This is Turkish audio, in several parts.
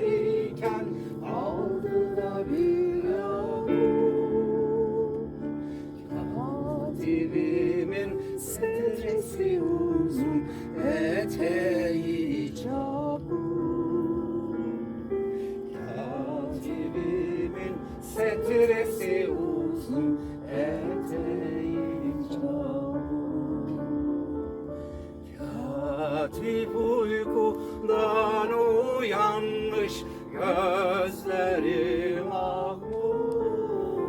giderken aldı da bir yağmur Katibimin setresi uzun eteği çabuk Katibimin setresi uzun eteği çabuk Katip uykudan uyanmış gözleri mahmur.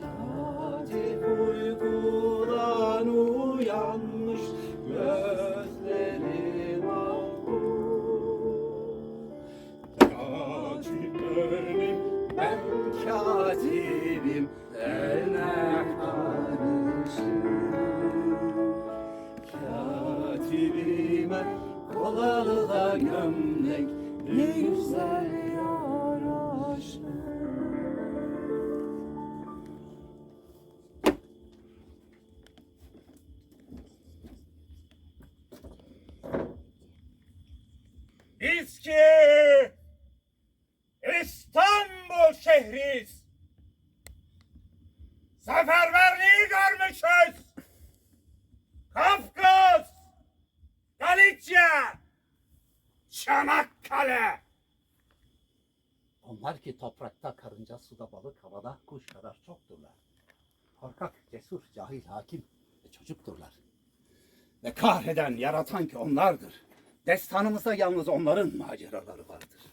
Katip uykudan uyanmış gözleri mahmur. Katip benim, ben katibim Derne karışır Katibime kolalı da gömlek Ne güzel yaraşır Biz ki İstanbul şehriyiz. Seferberliği görmüşüz. Kafkas, Çanakkale. Onlar ki toprakta karınca, suda balık, havada kuş kadar çokturlar. Korkak, cesur, cahil, hakim ve çocukturlar. Ve kahreden, yaratan ki onlardır. Destanımızda yalnız onların maceraları vardır.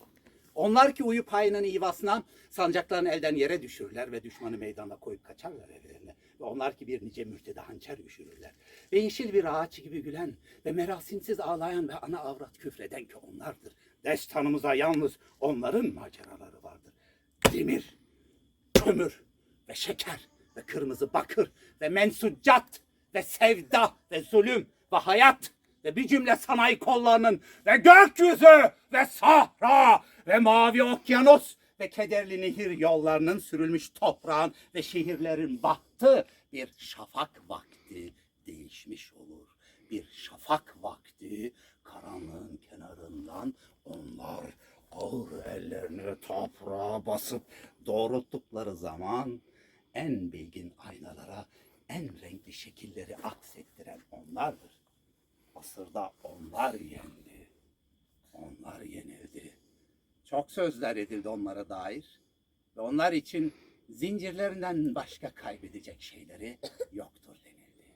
Onlar ki uyup hainin yuvasına sancaklarını elden yere düşürürler ve düşmanı meydana koyup kaçarlar evlerine. Ve onlar ki bir nice mürtede hançer üşürürler. Ve yeşil bir ağaç gibi gülen ve merasimsiz ağlayan ve ana avrat küfreden ki onlardır. Destanımıza yalnız onların maceraları vardır. Demir, kömür ve şeker ve kırmızı bakır ve mensucat ve sevda ve zulüm ve hayat ve bir cümle sanayi kollarının ve gökyüzü ve sahra ve mavi okyanus ve kederli nehir yollarının sürülmüş toprağın ve şehirlerin bahtı bir şafak vakti değişmiş olur. Bir şafak vakti karanlığın kenarından onlar ağır ellerini toprağa basıp doğrulttukları zaman en bilgin aynalara en renkli şekilleri aksettiren onlardır. Asırda onlar yendi. Onlar yenildi. Çok sözler edildi onlara dair. Ve onlar için zincirlerinden başka kaybedecek şeyleri yoktur denildi.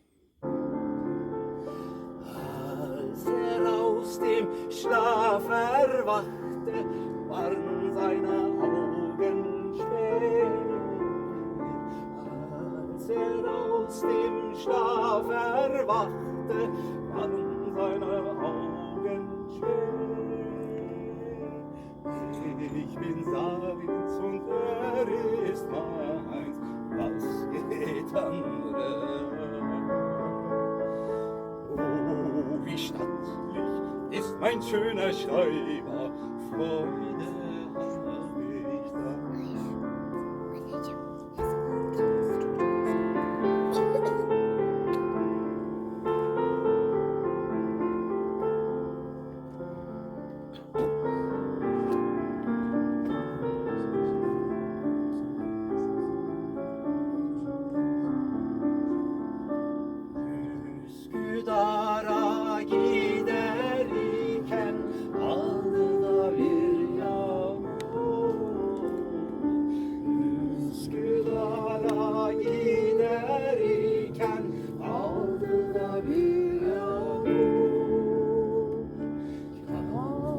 Sehr aus dem Schlaf erwachte, waren seine Augen schwer. Als er aus dem Schlaf erwachte, waren seine Augen schwer. Ich bin seins und er ist meins, was geht andere? Oh, wie stattlich ist mein schöner Schreiber, Freude Giderken aldı da bir yağmur.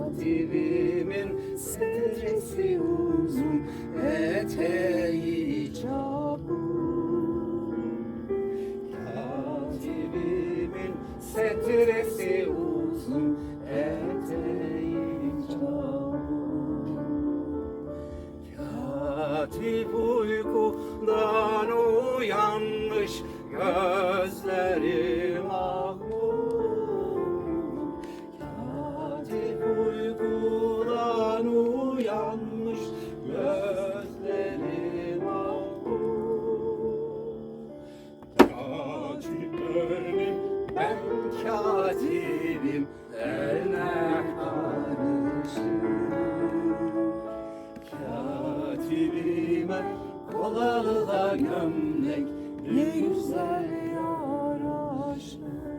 Katibimin setresi uzun, eteği çabuk. Katibimin setresi hatibim eline karışır Katibime kolalı da gömlek ne güzel yaraşır.